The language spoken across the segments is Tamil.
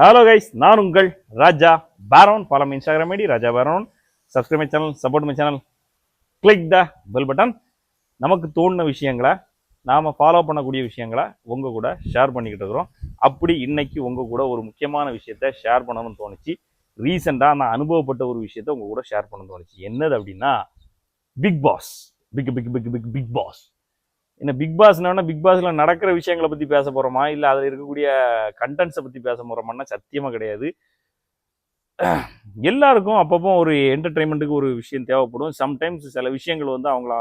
ஹலோ கைஸ் நான் உங்கள் Raja Peron. Follow Instagram ID Raja Peron. Subscribe my channel support my channel click the bell button நமக்கு தோணுன விஷயங்களை நாம் ஃபாலோ பண்ணக்கூடிய விஷயங்களை உங்கள் கூட ஷேர் பண்ணிக்கிட்டு இருக்கிறோம். அப்படி இன்னைக்கு உங்கள் கூட ஒரு முக்கியமான விஷயத்த ஷேர் பண்ணணும்னு தோணுச்சு. ரீசெண்டாக நான் அனுபவப்பட்ட ஒரு விஷயத்த உங்கள் கூட ஷேர் பண்ணணும்னு தோணுச்சு. என்னது அப்படின்னா big boss big big big big big boss என்ன பிக் பாஸ்னா பிக் பாஸ்ல நடக்கிற விஷயங்களை பத்தி பேச போறோமா? இல்ல அதுல இருக்கக்கூடிய கண்டென்ட்ஸை பத்தி பேச போறோமான்னா சத்தியமா கிடையாது. எல்லாருக்கும் அப்பப்போ ஒரு என்டர்டைன்மெண்ட்டுக்கு ஒரு விஷயம் தேவைப்படும். சம்டைம்ஸ் சில விஷயங்கள் வந்து அவங்கள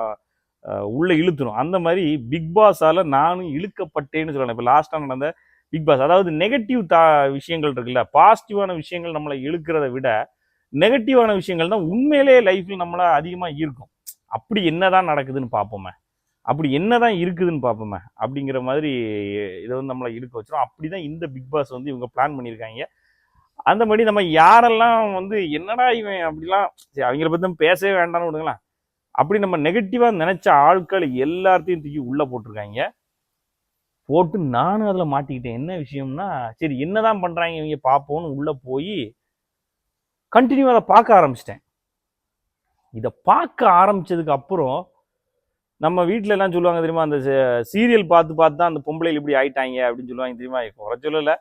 உள்ளே உள்ள இழுத்துரும். அந்த மாதிரி பிக் பாஸால நானும் இழுக்கப்பட்டேன்னு சொல்லலாம். இப்போ லாஸ்டா நடந்த பிக் பாஸ் அதாவது நெகட்டிவ் தா விஷயங்கள் இருக்குல்ல பாசிட்டிவான விஷயங்கள் நம்மளை இழுக்கிறத விட நெகட்டிவான விஷயங்கள் தான் உண்மையிலேயே லைஃப்பில் நம்மளை அதிகமாக ஈர்க்கும். அப்படி என்னதான் நடக்குதுன்னு பார்ப்போமே. அப்படி என்னதான் இருக்குதுன்னு பார்ப்போமே அப்படிங்கிற மாதிரி இதை வந்து நம்மளை இருக்க வச்சிடும் அப்படி அப்படிதான் இந்த பிக் பாஸ் வந்து இவங்க பிளான் பண்ணியிருக்காங்க. அந்த மாதிரி நம்ம யாரெல்லாம் வந்து என்னடா இவன் அப்படிலாம் சரி அவங்கள பற்றி நம்ம பேசவே வேண்டாம்னு விடுங்களேன். அப்படி நம்ம நெகட்டிவாக நினைச்ச ஆட்கள் எல்லாத்தையும் தூக்கி உள்ளே போட்டிருக்காங்க. போட்டு நானும் அதில் மாட்டிக்கிட்டேன். என்ன விஷயம்னா சரி என்னதான் பண்ணுறாங்க இவங்க பார்ப்போன்னு உள்ளே போய் கண்டினியூ அதை பார்க்க ஆரம்பிச்சிட்டேன். இதை பார்க்க ஆரம்பித்ததுக்கு அப்புறம் நம்ம வீட்டிலலாம் எல்லாம் சொல்லுவாங்க தெரியுமா? அந்த சீரியல் பார்த்து பார்த்து தான் அந்த பொம்பளைகள் இப்படி ஆயிட்டாங்க அப்படின்னு சொல்லுவாங்க தெரியுமா? குறை சொல்லலை.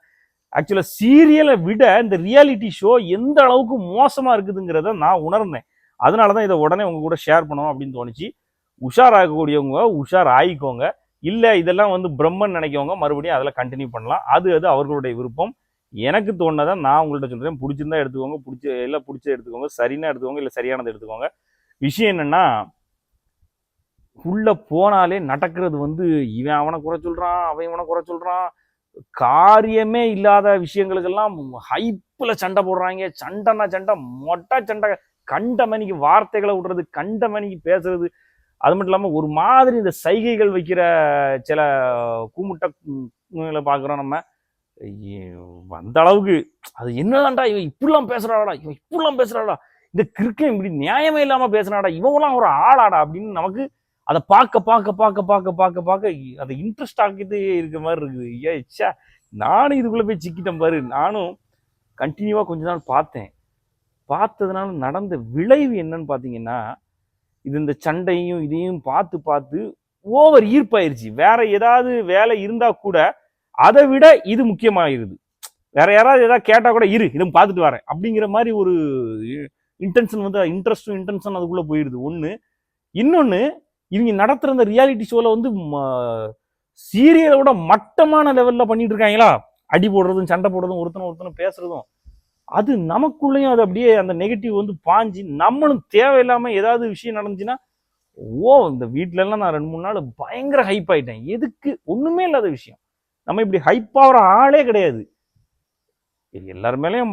ஆக்சுவலாக சீரியலை விட இந்த ரியாலிட்டி ஷோ எந்த அளவுக்கு மோசமாக இருக்குதுங்கிறத நான் உணர்ந்தேன். அதனால தான் இதை உடனே உங்கள் கூட ஷேர் பண்ணணும் அப்படின்னு தோணுச்சு. உஷாராகக்கூடியவங்க உஷார் ஆகிக்கோங்க இல்லை இதெல்லாம் வந்து பிரம்மன் நினைக்கவங்க மறுபடியும் அதில் கண்டினியூ பண்ணலாம். அது அது அவர்களுடைய விருப்பம். எனக்கு தோணுனதை நான் உங்கள்கிட்ட சொல்கிறேன் பிடிச்சிருந்தா எடுத்துக்கோங்க. பிடிச்ச இல்லை பிடிச்ச எடுத்துக்கோங்க. சரின்னா எடுத்துக்கோங்க. இல்லை சரியானதை எடுத்துக்கோங்க. விஷயம் என்னென்னா உள்ளே போனாலே நடக்கிறது வந்து இவன் அவனை குறை சொல்கிறான் அவன் இவனை குறை சொல்கிறான் காரியமே இல்லாத விஷயங்களுக்கெல்லாம் ஹைப்பில் சண்டை போடுறாங்க. சண்டைனா சண்டை மொட்டை சண்டை. கண்ட மணிக்கு வார்த்தைகளை விடுறது கண்ட மணிக்கு பேசுறது. அது மட்டும் இல்லாமல் ஒரு மாதிரி இந்த சைகைகள் வைக்கிற சில கூமுட்டை பார்க்குறோம் நம்ம. அந்த அளவுக்கு அது என்னடாண்டா இவன் இப்படிலாம் பேசுகிறாடா இவன் இப்படிலாம் பேசுகிறாடா இந்த கிறுக்கன் இப்படி நியாயமே இல்லாமல் பேசுகிறாடா இவங்களாம் ஒரு ஆளாடா அப்படின்னு நமக்கு அதை பார்க்க பார்க்க பார்க்க பார்க்க பார்க்க பார்க்க அதை இன்ட்ரெஸ்ட் ஆக்கிட்டே இருக்கிற மாதிரி இருக்குது. ஐயா ச்சே. நானும் இதுக்குள்ளே போய் சிக்கிட்டேன் பாரு. நானும் கண்டினியூவாக கொஞ்ச நாள் பார்த்தேன். பார்த்ததுனால நடந்த விளைவு என்னன்னு பார்த்தீங்கன்னா இது இந்த சண்டையும் இதையும் பார்த்து பார்த்து ஓவர் ஈர்ப்பாயிருச்சு. வேற ஏதாவது வேலை இருந்தால் கூட அதை விட இது முக்கியமாகிருது வேற யாராவது ஏதாவது கேட்டால் கூட இரு இதை பார்த்துட்டு வரேன். அப்படிங்கிற மாதிரி ஒரு இன்டென்ஷன் வந்து இன்ட்ரெஸ்டும் இன்டென்ஷன் அதுக்குள்ளே போயிடுது ஒன்று இன்னொன்று இவங்க நடத்துகிற இந்த ரியாலிட்டி ஷோவில் வந்து சீரியலை விட மட்டமான லெவலில் பண்ணிட்டு இருக்காங்களா? அடி போடுறதும் சண்டை போடுறதும் ஒருத்தனை ஒருத்தனும் பேசுறதும். அது நமக்குள்ளேயும் அது அப்படியே அந்த நெகட்டிவ் வந்து பாஞ்சு நம்மளும் தேவையில்லாமல் ஏதாவது விஷயம் நடந்துச்சுன்னா ஓ இந்த வீட்டிலலாம் நான் ரெண்டு மூணு நாள் பயங்கர ஹைப் ஆகிட்டேன் எதுக்கு? ஒன்றுமே இல்லாத விஷயம். நம்ம இப்படி ஹைப் ஆகிற ஆளே கிடையாது. இது எல்லார் மேலேயும்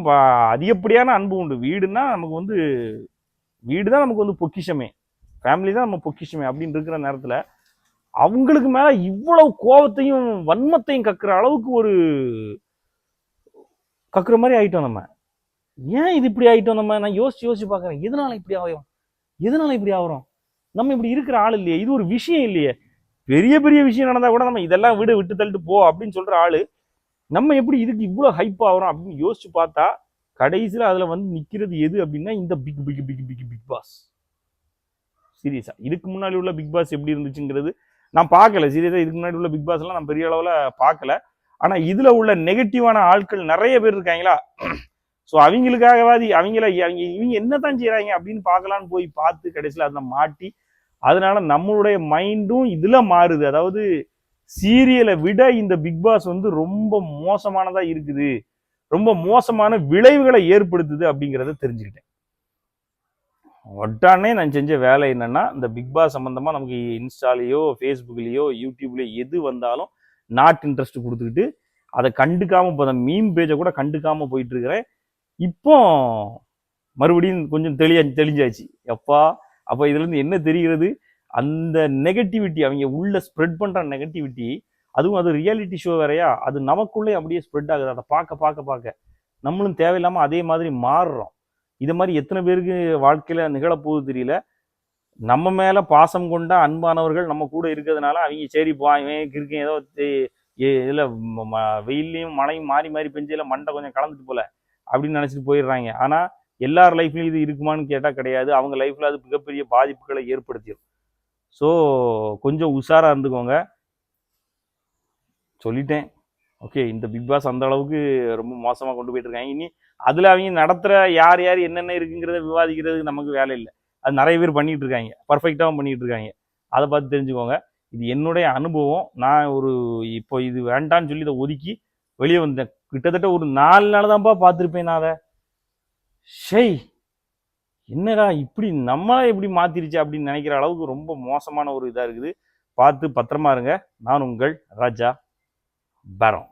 அதிகப்படியான அன்பு உண்டு. வீடுன்னா நமக்கு வந்து வீடு தான் நமக்கு வந்து பொக்கிஷமே. ஃபேமிலி தான் நம்ம பொக்கிஷமே அப்படின்னு இருக்கிற நேரத்தில் அவங்களுக்கு மேலே இவ்வளவு கோபத்தையும் வன்மத்தையும் கக்குற அளவுக்கு ஒரு கக்குற மாதிரி ஆயிட்டோம் நம்ம. ஏன் இது இப்படி ஆயிட்டோம் நம்ம? நான் யோசிச்சு யோசிச்சு பார்க்குறேன். எதனால இப்படி ஆகும் எதனால இப்படி ஆகுறோம் நம்ம இப்படி இருக்கிற ஆள் இல்லையே. இது ஒரு விஷயம் இல்லையே. பெரிய பெரிய விஷயம் நடந்தால் கூட நம்ம இதெல்லாம் விடு விட்டு தள்ளிட்டு போ அப்படின்னு சொல்கிற ஆள் நம்ம எப்படி இதுக்கு இவ்வளோ ஹைப் ஆகிறோம் அப்படின்னு யோசிச்சு பார்த்தா கடைசியில் அதில் வந்து நிற்கிறது எது அப்படின்னா இந்த big big big big big boss சீரியஸா. இதுக்கு முன்னாடி உள்ள பிக் பாஸ் எப்படி இருந்துச்சுங்கிறது நான் பார்க்கல. சீரியஸா இதுக்கு முன்னாடி உள்ள பிக் பாஸ்லாம் நான் பெரிய அளவில் பார்க்கல. ஆனால் இதில் உள்ள நெகட்டிவான ஆட்கள் நிறைய பேர் இருக்காங்களா? ஸோ அவங்களுக்காகவாதி அவங்கள அவங்க இவங்க என்னதான் செய்கிறாங்க அப்படின்னு பார்க்கலான்னு போய் பார்த்து கடைசியில் அதில் மாட்டி அதனால நம்மளுடைய மைண்டும் இதில் மாறுது. அதாவது சீரியலை விட இந்த பிக் பாஸ் வந்து ரொம்ப மோசமானதாக இருக்குது. ரொம்ப மோசமான விளைவுகளை ஏற்படுத்துது அப்படிங்கிறத தெரிஞ்சுக்கிட்டேன். உடனே நான் செஞ்ச வேலை என்னென்னா இந்த பிக் பாஸ் சம்மந்தமாக நமக்கு இன்ஸ்டாலேயோ ஃபேஸ்புக்லேயோ யூடியூப்லேயோ எது வந்தாலும் நாட் இன்ட்ரெஸ்ட் கொடுத்துக்கிட்டு அதை கண்டுக்காமல் இப்போ அந்த மீம் பேஜை கூட கண்டுக்காமல் போயிட்டுருக்கிறேன். இப்போ மறுபடியும் கொஞ்சம் தெளிய தெளிஞ்சாச்சு. எப்பா அப்போ இதுலேருந்து என்ன தெரிகிறது? அந்த நெகட்டிவிட்டி அவங்க உள்ளே ஸ்ப்ரெட் பண்ணுற நெகட்டிவிட்டி அதுவும் அது ரியாலிட்டி ஷோ வேறையா? அது நமக்குள்ளே அப்படியே ஸ்ப்ரெட் ஆகுது. அதை பார்க்க பார்க்க பார்க்க. நம்மளும் தேவையில்லாமல் அதே மாதிரி மாறுறோம். இது மாதிரி எத்தனை பேருக்கு வாழ்க்கையில் நிகழப்போகுது தெரியல. நம்ம மேலே பாசம் கொண்ட அன்பானவர்கள் நம்ம கூட இருக்கிறதுனால அவங்க சரி போ இவன் இருக்கேன் ஏதோ இதில் வெயில்லையும் மழையும் மாறி மாறி பெஞ்சில மண்டை கொஞ்சம் கலந்துட்டு போல அப்படின்னு நினச்சிட்டு போயிடுறாங்க. ஆனால் எல்லார் லைஃப்லையும் இது இருக்குமான்னு கேட்டால் கிடையாது. அவங்க லைஃப்பில் அது மிகப்பெரிய பாதிப்புகளை ஏற்படுத்திடும் ஸோ கொஞ்சம் உஷாராக இருந்துக்கோங்க. சொல்லிட்டேன். ஓகே இந்த பிக் பாஸ் அந்த அளவுக்கு ரொம்ப மோசமாக கொண்டு போயிட்டு இருக்காங்க. இனி அதில் அவங்க நடத்துகிற யார் யார் என்னென்ன இருக்குங்கிறத விவாதிக்கிறதுக்கு நமக்கு வேலை இல்லை. அது நிறைய பேர் பண்ணிகிட்டு இருக்காங்க. பர்ஃபெக்டாகவும் பண்ணிகிட்டு இருக்காங்க. அதை பார்த்து தெரிஞ்சுக்கோங்க. இது என்னுடைய அனுபவம். நான் ஒரு இப்போ இது வேண்டான்னு சொல்லி இதை ஒதுக்கி வெளியே வந்தேன். கிட்டத்தட்ட ஒரு நாலு நாள் தான்ப்பா பார்த்துருப்பேன் நான் அதை. ஷெய் என்னடா இப்படி நம்மளை இப்படி மாத்திருச்சு அப்படின்னு நினைக்கிற அளவுக்கு ரொம்ப மோசமான ஒரு இதாக இருக்குது. பார்த்து பத்திரமா இருங்க. நான் உங்கள் ராஜா பரம்